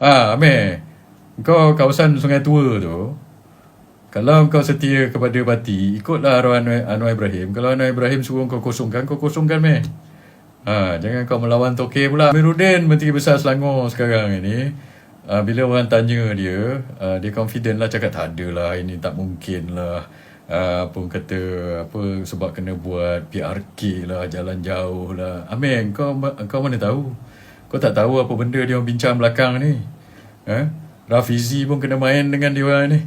Ah, Amir. Kau kawasan Sungai Tua tu, kalau kau setia kepada parti, ikutlah arwah Anwar, Anwar Ibrahim. Kalau Anwar Ibrahim suruh kau kosongkan, kau kosongkan, meh. Ha, jangan kau melawan Tokeh pula. Amiruddin, Menteri Besar Selangor sekarang ini, uh, bila orang tanya dia, uh, dia confident lah cakap tak ada lah, ini tak mungkin lah. Uh, apa kata, apa sebab kena buat PRK lah, jalan jauh lah. Amin, kau, kau mana tahu? Kau tak tahu apa benda dia orang bincang belakang ni. Ha? Rafizi pun kena main dengan dia orang ni.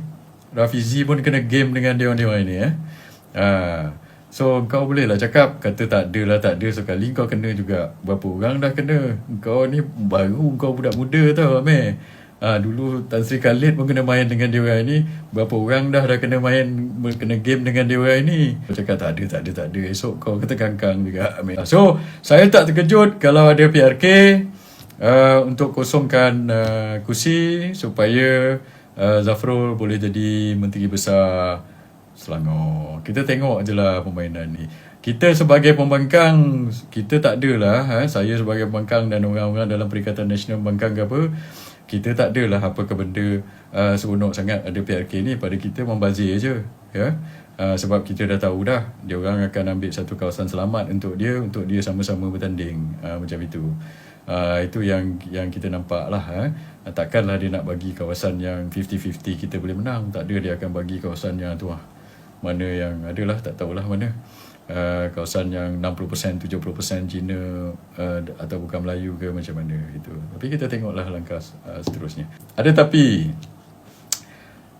Rafizi pun kena game dengan dia orang-dia ni. Eh? Ha. So kau boleh lah cakap kata tak ada lah tak ada sekali kau kena juga berapa orang dah kena. Kau ni baru kau budak muda tau Amir. Ha, dulu Tan Sri Khalid pun kena main dengan dia orang ni. Berapa orang dah dah kena main kena game dengan dia orang ni. Kau cakap tak ada tak ada tak ada. Esok kau kata kangkang juga Amir. So saya tak terkejut kalau ada PRK uh, untuk kosongkan uh, kursi supaya uh, Zafrul boleh jadi Menteri Besar Selangor. Kita tengok je lah permainan ni. Kita sebagai pembangkang, kita tak adalah, ha, saya sebagai pembangkang dan orang-orang dalam Perikatan Nasional Pembangkang ke apa, kita tak adalah apa ke benda uh, seronok sangat ada PRK ni. Pada kita membazir je. Ya? Uh, sebab kita dah tahu dah, dia orang akan ambil satu kawasan selamat untuk dia, untuk dia sama-sama bertanding. Uh, macam itu. Uh, itu yang yang kita nampak lah eh. Takkanlah dia nak bagi kawasan yang 50-50 kita boleh menang Tak ada dia akan bagi kawasan yang tu lah Mana yang adalah tak tahulah mana uh, Kawasan yang 60% 70% Cina uh, Atau bukan Melayu ke macam mana itu. Tapi kita tengoklah langkah uh, seterusnya Ada tapi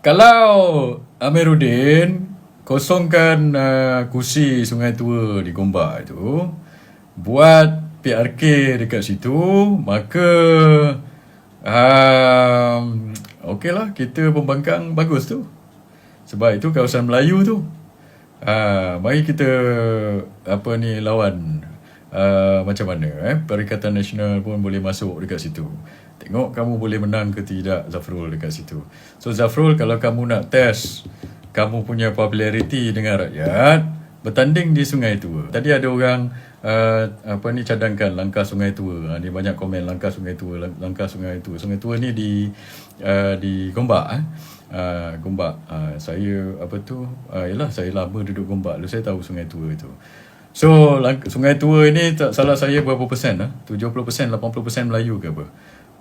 Kalau Amiruddin Kosongkan uh, kursi Sungai Tua di Gombak itu Buat PRK dekat situ Maka Um, Okey lah, kita pembangkang bagus tu. Sebab itu kawasan Melayu tu. Uh, mari kita apa ni lawan uh, macam mana eh Perikatan Nasional pun boleh masuk dekat situ. Tengok kamu boleh menang ke tidak Zafrul dekat situ. So Zafrul kalau kamu nak test kamu punya populariti dengan rakyat bertanding di Sungai Tua. Tadi ada orang uh, apa ni cadangkan langkah sungai tua. Uh, ni banyak komen langkah sungai tua, langkah sungai tua. Sungai tua ni di uh, di Gombak eh. Uh, Gombak. Uh, saya apa tu? Uh, yalah saya lama duduk Gombak. Lalu saya tahu sungai tua itu. So lang- sungai tua ini tak salah saya berapa persen ah? 70%, 80% Melayu ke apa?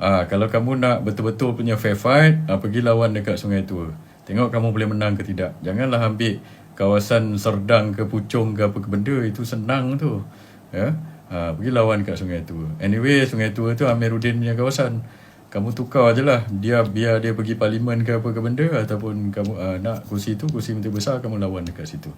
Ah, kalau kamu nak betul-betul punya fair fight, ah, pergi lawan dekat Sungai Tua. Tengok kamu boleh menang ke tidak. Janganlah ambil kawasan Serdang ke Puchong ke apa ke benda itu senang tu. Ya? Ha, pergi lawan kat sungai tua. Anyway sungai tua tu Amiruddin punya kawasan. Kamu tukar je lah. Dia biar dia pergi parlimen ke apa ke benda ataupun kamu uh, nak kursi tu kursi menteri besar kamu lawan dekat situ